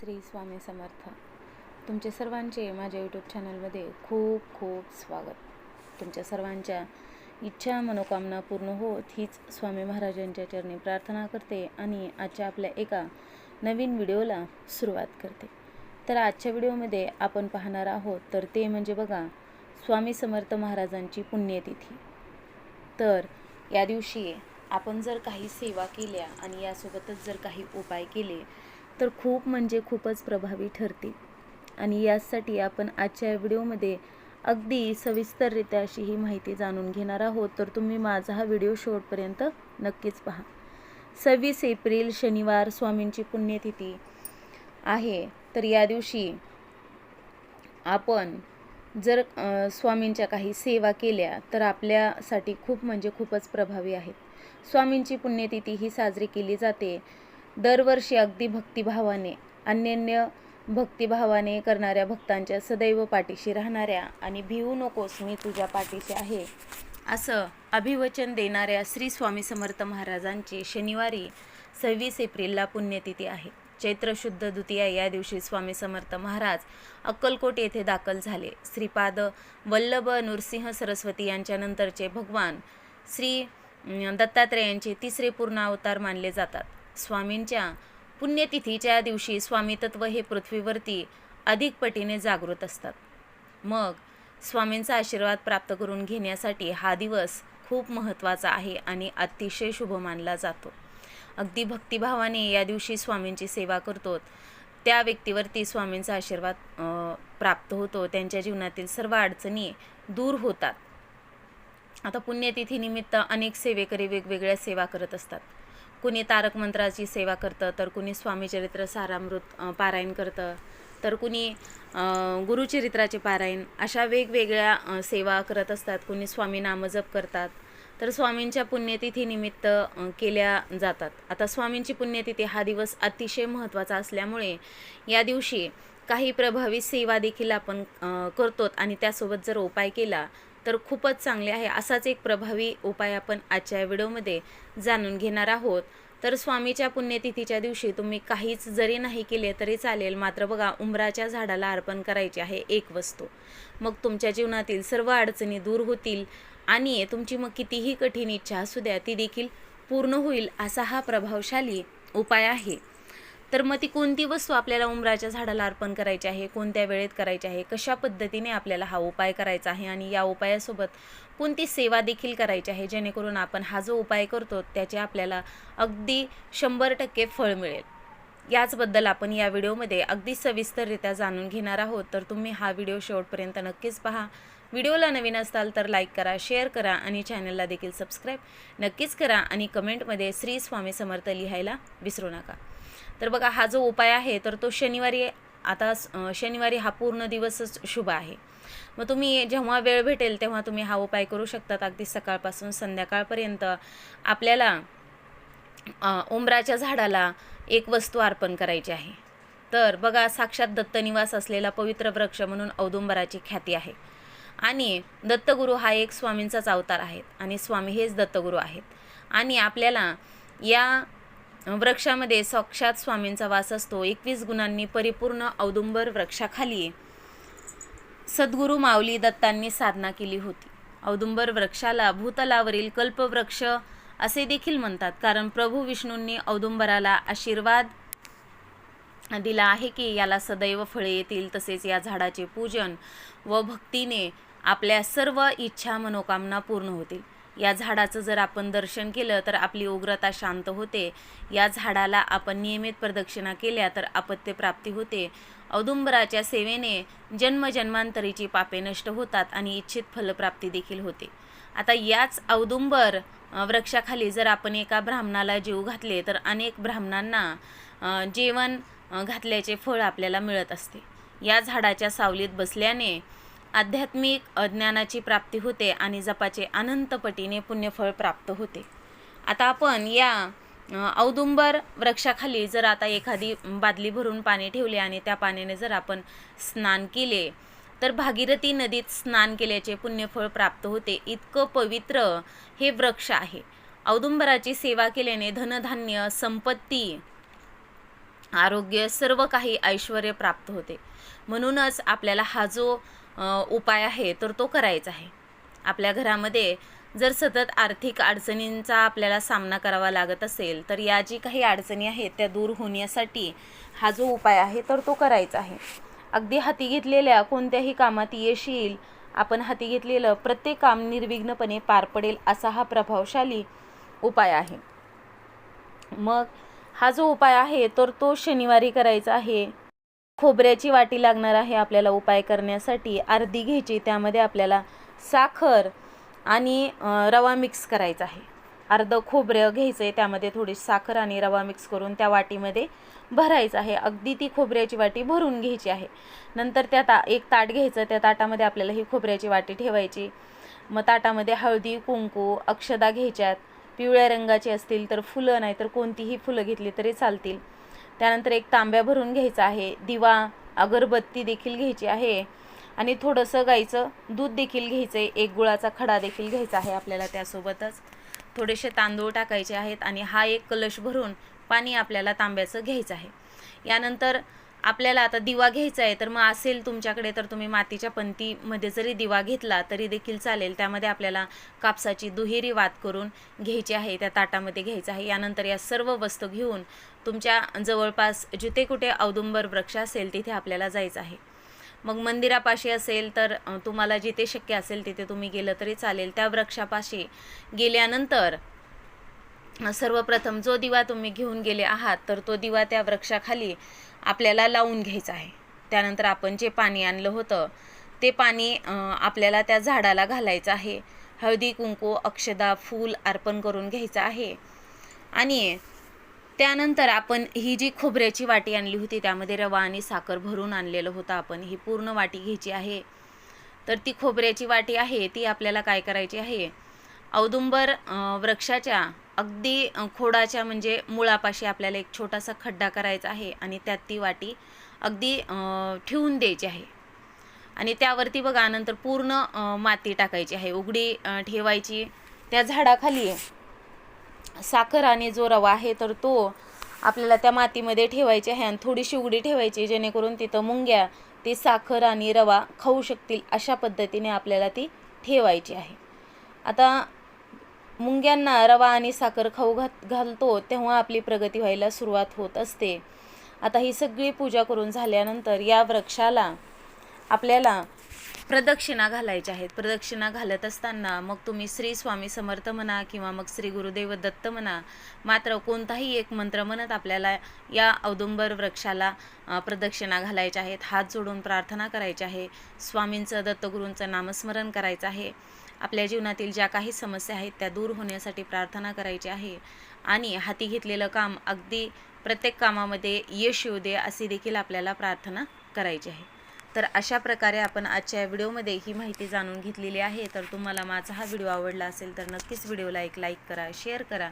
श्री स्वामी समर्थ. तुमचे सर्वांचे माझ्या यूट्यूब चॅनलमध्ये खूप खूप स्वागत. तुमच्या सर्वांच्या इच्छा मनोकामना पूर्ण होत हीच स्वामी महाराजांच्या चरणी प्रार्थना करते आणि आजच्या आपल्या एका नवीन व्हिडिओला सुरुवात करते. तर आजच्या व्हिडिओमध्ये आपण पाहणार आहोत तर ते म्हणजे बघा स्वामी समर्थ महाराजांची पुण्यतिथी. तर या दिवशी आपण जर काही सेवा केल्या आणि यासोबतच जर काही उपाय केले तर खूप म्हणजे खूपच प्रभावी ठरतील. आणि यासाठी आपण आजच्या व्हिडिओमध्ये अगदी सविस्तररित्या अशी ही माहिती जाणून घेणार आहोत. तर तुम्ही माझा हा व्हिडिओ शेवटपर्यंत नक्कीच पहा. सव्वीस एप्रिल शनिवार स्वामींची पुण्यतिथी आहे. तर या दिवशी आपण जर स्वामींच्या काही सेवा केल्या तर आपल्यासाठी खूप म्हणजे खूपच प्रभावी आहेत. स्वामींची पुण्यतिथी ही साजरी केली जाते. दरवर्षी अगदी भक्तिभावाने अन्यन्य भक्तिभावाने करणाऱ्या भक्तांच्या सदैव पाठीशी राहणाऱ्या आणि भिवू नकोस मी तुझ्या पाठीशी आहे. असं अभिवचन देणाऱ्या श्री स्वामी समर्थ महाराजांची शनिवारी सव्वीस एप्रिलला पुण्यतिथी आहे. चैत्र शुद्ध द्वितीया या दिवशी स्वामी समर्थ महाराज अक्कलकोट येथे दाखल झाले. श्रीपाद वल्लभ नृसिंह सरस्वती यांच्यानंतरचे भगवान श्री दत्तात्रेयांचे तिसरे पूर्ण अवतार मानले जातात. स्वामींच्या पुण्यतिथीच्या दिवशी स्वामी तत्व हे पृथ्वीवरती अधिक पटीने जागृत असतात. मग स्वामींचा आशीर्वाद प्राप्त करून घेण्यासाठी हा दिवस खूप महत्त्वाचा आहे आणि अतिशय शुभ मानला जातो. अगदी भक्तिभावाने या दिवशी स्वामींची सेवा करतो. त्या व्यक्तीवरती स्वामींचा आशीर्वाद प्राप्त होतो. त्यांच्या जीवनातील सर्व अडचणी दूर होतात. आता पुण्यतिथीनिमित्त अनेक सेवेकरी वेगवेगळ्या सेवा करत असतात. कुणी तारक मंत्राची सेवा करतं तर कुणी स्वामीचरित्र सारामृत पारायण करतं तर कुणी गुरुचरित्राचे पारायण अशा वेगवेगळ्या सेवा करत असतात. कुणी स्वामी नामजप करतात. तर स्वामींच्या पुण्यतिथीनिमित्त केल्या जातात. आता स्वामींची पुण्यतिथी हा दिवस अतिशय महत्त्वाचा असल्यामुळे या दिवशी काही प्रभावी सेवा देखील आपण करतो आणि त्यासोबत जर उपाय केला तर खूपच चांगले आहे असाच एक प्रभावी उपाय आपण आजच्या व्हिडिओमध्ये जाणून घेणार आहोत. तर स्वामीच्या पुण्यतिथीच्या दिवशी तुम्ही काहीच जरी नाही केले तरी चालेल मात्र बघा उंबराच्या झाडाला अर्पण करायची आहे एक वस्तू. मग तुमच्या जीवनातील सर्व अडचणी दूर होतील आणि तुमची मग कितीही कठीण इच्छा असू द्या ती देखील पूर्ण होईल असा हा प्रभावशाली उपाय आहे. तर मग ती कोणती वस्तू आपल्याला उंबराच्या झाडाला अर्पण करायची आहे कोणत्या वेळेत करायची आहे कशा पद्धतीने आपल्याला हा उपाय करायचा आहे आणि या उपायासोबत कोणती सेवा देखील करायची आहे जेणेकरून आपण हा जो उपाय करतो त्याचे आपल्याला अगदी शंभर टक्के फळ मिळेल. याचबद्दल आपण या व्हिडिओमध्ये अगदी सविस्तररित्या जाणून घेणार आहोत. तर तुम्ही हा व्हिडिओ शेवटपर्यंत नक्कीच पहा. व्हिडिओला नवीन असाल तर लाईक करा शेअर करा आणि चॅनलला देखील सबस्क्राईब नक्कीच करा आणि कमेंटमध्ये श्री स्वामी समर्थ लिहायला विसरू नका. तर बघा हा जो उपाय आहे तर तो शनिवारी आता शनिवारी हा पूर्ण दिवसच शुभ आहे. मग तुम्ही जेव्हा वेळ भेटेल तेव्हा तुम्ही हा उपाय करू शकतात अगदी सकाळपासून संध्याकाळपर्यंत. आपल्याला उमराच्या उंबराच्या झाडाला एक वस्तू अर्पण करायची आहे. तर बघा साक्षात दत्तनिवास असलेला पवित्र वृक्ष म्हणून औदुंबराची ख्याती आहे. आणि दत्तगुरू हा एक स्वामींचाच अवतार आहे आणि स्वामी हेच दत्तगुरू आहेत. आणि आपल्याला या वृक्षामध्ये साक्षात स्वामींचा वास असतो. एकवीस गुणांनी परिपूर्ण औदुंबर वृक्षाखाली सद्गुरू माऊली दत्तांनी साधना केली होती. औदुंबर वृक्षाला भूतलावरील कल्पवृक्ष असे देखील म्हणतात. कारण प्रभू विष्णूंनी औदुंबराला आशीर्वाद दिला आहे की याला सदैव फळे येतील. तसेच या झाडाचे पूजन व भक्तीने आपल्या सर्व इच्छा मनोकामना पूर्ण होतील. या झाडाचं जर आपण दर्शन केलं तर आपली उग्रता शांत होते. या झाडाला आपण नियमित प्रदक्षिणा केल्या तर अपत्यप्राप्ती होते. औदुंबराच्या सेवेने जन्मजन्मांतरीची पापे नष्ट होतात आणि इच्छित फलप्राप्ती देखील होते. आता याच औदुंबर वृक्षाखाली जर आपण एका ब्राह्मणाला जीव घातले तर अनेक ब्राह्मणांना जेवण घातल्याचे फळ आपल्याला मिळत असते. या झाडाच्या सावलीत बसल्याने आध्यात्मिक अज्ञानाची प्राप्ती होते आणि जपाचे अनंतपटीने पुण्यफळ प्राप्त होते. आता आपण या औदुंबर वृक्षाखाली जर आता एखादी बादली भरून पाणी ठेवले आणि त्या पाण्याने जर आपण स्नान केले तर भागीरथी नदीत स्नान केल्याचे पुण्यफळ प्राप्त होते. इतकं पवित्र हे वृक्ष आहे. औदुंबराची सेवा केल्याने धनधान्य संपत्ती आरोग्य सर्व काही ऐश्वर प्राप्त होते. म्हणूनच आपल्याला हा जो उपाय आहे तर तो करायचा आहे. आपल्या घरामध्ये जर सतत आर्थिक अडचणींचा आपल्याला सामना करावा लागत असेल तर या जी काही अडचणी आहेत त्या दूर होण्यासाठी हा जो उपाय आहे तर तो करायचा आहे. अगदी हाती घेतलेल्या कोणत्याही कामात यश येईल आपण हाती घेतलेलं प्रत्येक काम निर्विघ्नपणे पार पडेल असा हा प्रभावशाली उपाय आहे. मग हा जो उपाय आहे तर तो शनिवारी करायचा आहे. खोबऱ्याची वाटी लागणार आहे आपल्याला उपाय करण्यासाठी. अर्धी घ्यायची त्यामध्ये आपल्याला साखर आणि रवा मिक्स करायचा आहे. अर्ध खोबरं घ्यायचं आहे त्यामध्ये थोडी साखर आणि रवा मिक्स करून त्या वाटीमध्ये भरायचं आहे. अगदी ती खोबऱ्याची वाटी भरून घ्यायची आहे. नंतर त्या ता एक ताट घ्यायचं त्या ताटामध्ये आपल्याला ही खोबऱ्याची वाटी ठेवायची. मग ताटामध्ये हळदी कुंकू अक्षदा घ्यायच्यात. पिवळ्या रंगाची असतील तर फुलं नाही तर कोणतीही फुलं घेतली तरी चालतील. त्यानंतर एक तांब्या भरून घ्यायचा आहे दिवा अगरबत्ती देखील घ्यायची आहे आणि थोडंसं गाईचं दूध देखील घ्यायचं आहे एक गुळाचा खडा देखील घ्यायचा आहे आपल्याला त्यासोबतच. थोडेसे तांदूळ टाकायचे आहेत आणि हा एक कलश भरून पाणी आपल्याला तांब्याचं घ्यायचं आहे. यानंतर आपल्याला आता दिवा घ्यायचा आहे तर मग असेल तुमच्याकडे तर तुम्ही मातीच्या पंतीमध्ये जरी दिवा घेतला तरी देखील चालेल. त्यामध्ये आपल्याला कापसाची दुहेरी वात करून घ्यायची आहे त्या ताटामध्ये घ्यायचं आहे. यानंतर या सर्व वस्तू घेऊन तुमच्या जवळपास जिथे कुठे औदुंबर वृक्ष असेल तिथे आपल्याला जायचं आहे. मग मंदिरापाशी असेल तर तुम्हाला जिथे शक्य असेल तिथे तुम्ही गेलं तरी चालेल. त्या वृक्षापाशी गेल्यानंतर सर्वप्रथम जो दिवा तुम्ही घेऊन गेले आहात तर तो दिवा त्या वृक्षाखाली आपल्याला लावून घ्यायचा आहे. त्यानंतर आपण जे पाणी आणलं होतं ते पाणी आपल्याला त्या झाडाला घालायचं आहे. हळदी कुंकू अक्षदा फूल अर्पण करून घ्यायचं आहे. आणि त्यानंतर आपण ही जी खोबऱ्याची वाटी आणली होती त्यामध्ये रवा आणि साखर भरून आणलेलं होतं आपण. ही पूर्ण वाटी घ्यायची आहे. तर ती खोबऱ्याची वाटी आहे ती आपल्याला काय करायची आहे? औदुंबर वृक्षाच्या अगदी खोडाच्या म्हणजे मुळापाशी आपल्याला एक छोटासा खड्डा करायचा आहे आणि त्यात ती वाटी अगदी ठेवून द्यायची आहे. आणि त्यावरती बघा नंतर पूर्ण माती टाकायची आहे. उघडी ठेवायची. त्या झाडाखाली साखर आणि जो रवा आहे तर तो आपल्याला त्या मातीमध्ये ठेवायचे आहे आणि थोडीशी उघडी ठेवायची जेणेकरून तिथं मुंग्या ती साखर आणि रवा खाऊ शकतील अशा पद्धतीने आपल्याला ती ठेवायची आहे. आता मुंग्यांना रवा आणि साखर खाऊ घात घालतो तेव्हा आपली प्रगती व्हायला सुरुवात होत असते. आता ही सगळी पूजा करून झाल्यानंतर या वृक्षाला आपल्याला प्रदक्षिणा घालायच्या आहेत. प्रदक्षिणा घालत असताना मग तुम्ही श्री स्वामी समर्थ म्हणा किंवा मग श्री गुरुदेव दत्त म्हणा मात्र कोणताही एक मंत्र म्हणत आपल्याला या औदुंबर वृक्षाला प्रदक्षिणा घालायच्या आहेत. हात जोडून प्रार्थना करायची आहे. स्वामींचं दत्तगुरूंचं नामस्मरण करायचं आहे. आपल्या जीवनातील ज्या काही समस्या आहेत त्या दूर होण्यासाठी प्रार्थना करायची आहे. आणि हाती घेतलेलं काम अगदी प्रत्येक कामामध्ये यश येऊ दे अशी देखील आपल्याला प्रार्थना करायची आहे. तर अशा प्रकारे आपण आजच्या व्हिडिओमध्ये ही माहिती जाणून घेतलेली आहे. तर तुम्हाला माझा हा व्हिडिओ आवडला असेल तर नक्कीच व्हिडिओला एक लाईक करा शेअर करा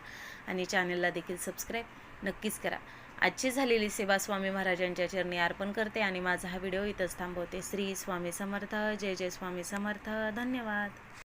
आणि चॅनलला देखील सबस्क्राईब नक्कीच करा. आजची झालेली सेवा स्वामी महाराजांच्या चरणी अर्पण करते आणि माझा हा व्हिडिओ इथंच थांबवते. श्री स्वामी समर्थ जय जय स्वामी समर्थ. धन्यवाद.